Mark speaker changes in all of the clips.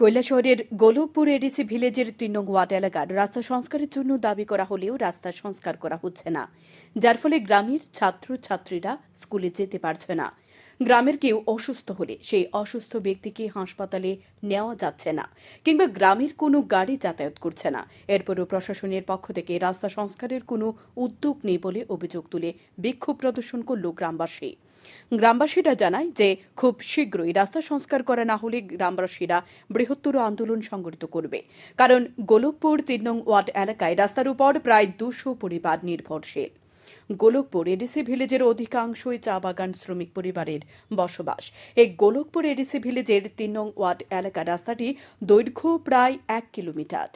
Speaker 1: কৈলাসহরের গোলকপুর এডিসি ভিলেজের তিন নং ওয়ার্ড এলাকার রাস্তা সংস্কারের জন্য দাবি করা হলেও রাস্তা সংস্কার করা হচ্ছে না, যার ফলে গ্রামের ছাত্র ছাত্রীরা স্কুলে যেতে পারছে না। গ্রামের কেউ অসুস্থ হলে সেই অসুস্থ ব্যক্তিকে হাসপাতালে নেওয়া যাচ্ছে না কিংবা গ্রামের কোনো গাড়ি যাতায়াত করছে না। এরপরও প্রশাসনের পক্ষ থেকে রাস্তা সংস্কারের কোনো উদ্যোগ নেই বলে অভিযোগ তুলে বিক্ষোভ প্রদর্শন করল গ্রামবাসী। গ্রামবাসীরা জানায় যে খুব শীঘ্রই রাস্তা সংস্কার করা না হলে গ্রামবাসীরা বৃহত্তর আন্দোলন সংগঠিত করবে। কারণ গোলকপুর তিন নং ওয়ার্ড এলাকায় রাস্তার উপর প্রায় দুশো পরিবার নির্ভরশীল। গোলকপুর এডিসি ভিলেজের অধিকাংশই চা বাগান শ্রমিক পরিবারের বসবাস। এই গোলকপুর এডিসি ভিলেজের তিন নং ওয়ার্ড এলাকা রাস্তাটি দৈর্ঘ্য প্রায় এক কিলোমিটার।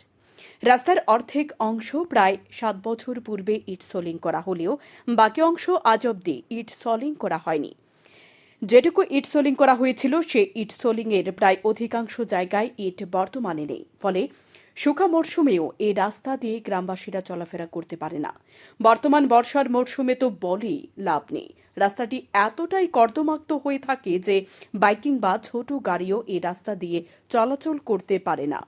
Speaker 1: রাস্তার অর্ধেক অংশ প্রায় সাত বছর পূর্বে ইট সোলিং করা হলেও বাকি অংশ আজ অব্দি ইট সলিং করা হয়নি। যেটুকু ইট সোলিং করা হয়েছিল, সে ইট সোলিং এর প্রায় অধিকাংশ জায়গায় ইট বর্তমানে নেই। ফলে শুকা মরশুমেও এই রাস্তা দিয়ে গ্রামবাসীরা চলাফেরা করতে পারে না। বর্তমান বর্ষার মরশুমে তো বলেই লাভ নেই। রাস্তাটি এতটাই কর্দমাক্ত হয়ে থাকে যে বাইকিং বা ছোট গাড়িও এই রাস্তা দিয়ে চলাচল করতে পারে না।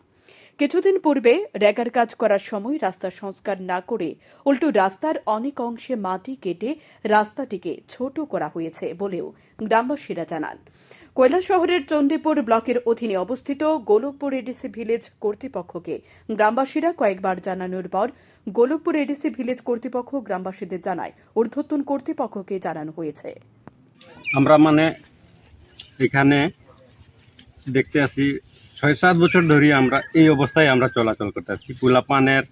Speaker 1: কিছুদিন পূর্বে রেগার কাজ করার সময় রাস্তা সংস্কার না করে উল্টো রাস্তার অনেক অংশে মাটি কেটে রাস্তাটিকে ছোট করা হয়েছে বলেও গ্রামবাসীরা জানান। শহরের চণ্ডীপুর ব্লকের অধীনে অবস্থিত গোলকপুর এডিসি ভিলেজ কর্তৃপক্ষকে গ্রামবাসীরা কয়েকবার জানানোর পর গোলকপুর এডিসি ভিলেজ কর্তৃপক্ষ গ্রামবাসীদের জানায়, ঊর্ধ্বতন কর্তৃপক্ষকে জানানো হয়েছে।
Speaker 2: আমরা মানে এখানে দেখতে আসি ছয় সাত বছর ধরে আমরা এই অবস্থায় আমরা চলাচল করতে আসছি পোলাপানের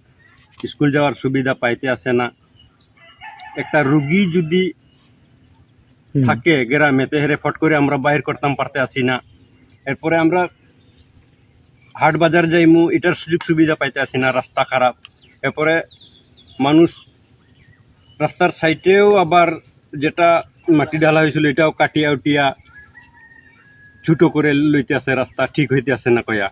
Speaker 2: স্কুল যাওয়ার সুবিধা পাইতে আসে না। একটা রুগী যদি থাকে গ্রামে তেহরে ফট করে আমরা বাইর করতাম, পারতে আসি না। এরপরে আমরা হাট বাজার যাইমু, এটার সুযোগ সুবিধা পাইতে আসি না, রাস্তা খারাপ। এরপরে মানুষ রাস্তার সাইডেও আবার যেটা মাটি ঢালা হয়েছিল, এটাও কাটিয়া উটিয়া ছুটো করে লইতে আছে রাস্তা ঠিক হইতে আছে না কয়া।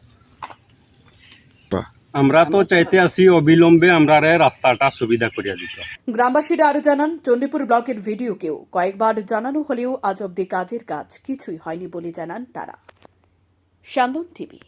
Speaker 2: আমরা তো চাইতে আসি অবিলম্বে আমরা রাস্তাটা সুবিধা করিয়া দিত।
Speaker 1: গ্রামবাসীরা আরও জানান, চণ্ডীপুর ব্লকের ভিডিও কেউ কয়েকবার জানানো হলেও আজ অব্দি কাজের কাজ কিছুই হয়নি বলে জানান তারা। সান্দন টিভি।